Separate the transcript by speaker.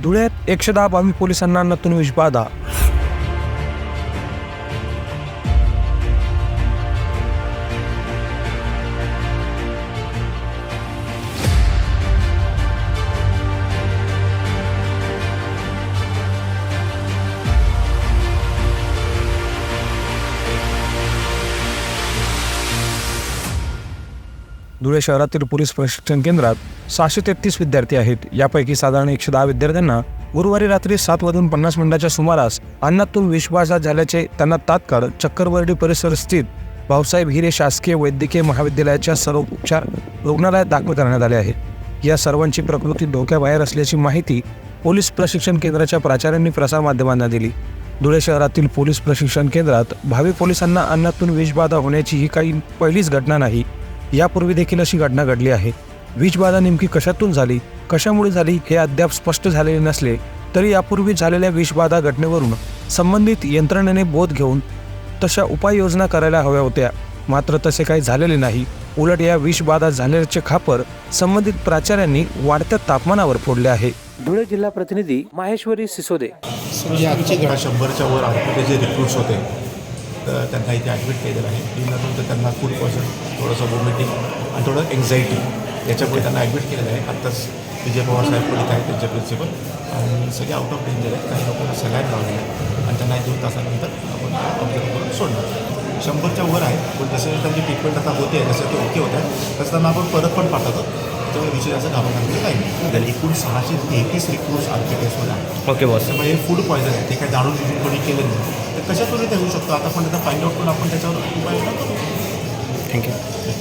Speaker 1: धुळ्यात एकशे दहा बावी पोलिसांना नतून विषबाधा धुळे शहरातील पोलीस प्रशिक्षण केंद्रात सहाशे तेहतीस विद्यार्थी आहेत. यापैकी साधारण एकशे दहा विद्यार्थ्यांना गुरुवारी रात्री सात वाजून पन्नास मिनिटाच्या सुमारास अन्नातून विश्वासात झाल्याचे त्यांना तात्काळ चक्करवर्डी परिसर स्थित भाऊसाहेब हिरे शासकीय वैद्यकीय महाविद्यालयाच्या सर्व उपचार रुग्णालयात दाखल करण्यात आले आहे. या सर्वांची प्रकृती धोक्याबाहेर असल्याची माहिती पोलीस प्रशिक्षण केंद्राच्या प्राचार्यांनी प्रसारमाध्यमांना दिली. धुळे शहरातील पोलीस प्रशिक्षण केंद्रात भावी पोलिसांना अन्नातून विषबाधा होण्याची ही काही पहिलीच घटना नाही. यापूर्वी देखील अशी घटना घडली आहे. विषबाधा नेमकी कशातून झाली? कशामुळे झाली? हे अद्याप स्पष्ट झालेले नसले तरी यापूर्वी झालेल्या विषबाधा घटनेवरून संबंधित यंत्रणेने बोध घेऊन तशा उपाययोजना करायला हव्या होत्या. मात्र तसे काही झालेले नाही. उलट या विषबाधा झाल्याचे खापर संबंधित प्राचार्यांनी वाढत्या तापमानावर फोडले आहे. धुळे जिल्हा प्रतिनिधी माहेश्वरी सिसोदे.
Speaker 2: आमचे शंभरच्या वर जे रिक्रूट्स होते तर त्यांना इथे ॲडमिट केलेलं आहे. दिल्यानंतर त्यांना फूड पॉयझन थोडंसं वॉमिटिंग आणि थोडं एन्झायटी याच्यामुळे त्यांना ॲडमिट केलेलं आहे. आत्ताच विजय पवार साहेब पण इथे आहेत त्यांचे प्रिन्सिपल आणि सगळे आउट ऑफ डेंजर आहेत. काही लोकांना सगळ्यात लावलेलं आहे. आणि त्यांना एक दोन तासानंतर आपण ऑब्झर्व करून सोडणार. शंभरच्या वर आहे पण जसे त्यांची ट्रीटमेंट आता होते जसं ते ओके होत आहे. तसं त्यांना आपण परत पण पाठवतो. त्याच्यामुळे विषय असं घाबरण्याचं काही नाही. तर एकूण सहाशे तेहतीस रिक्रूट्स आर्किटेक्टवर आहे
Speaker 3: ओके बॉस
Speaker 2: त्यामुळे हे फूड पॉयझन आहे. ते काय जाणून कोणी केलं नाही. कशा कशातून ते होऊ शकतो? आता पण त्याचा फाइंड आउट करून आपण त्याच्यावर उपाय
Speaker 3: थँक्यू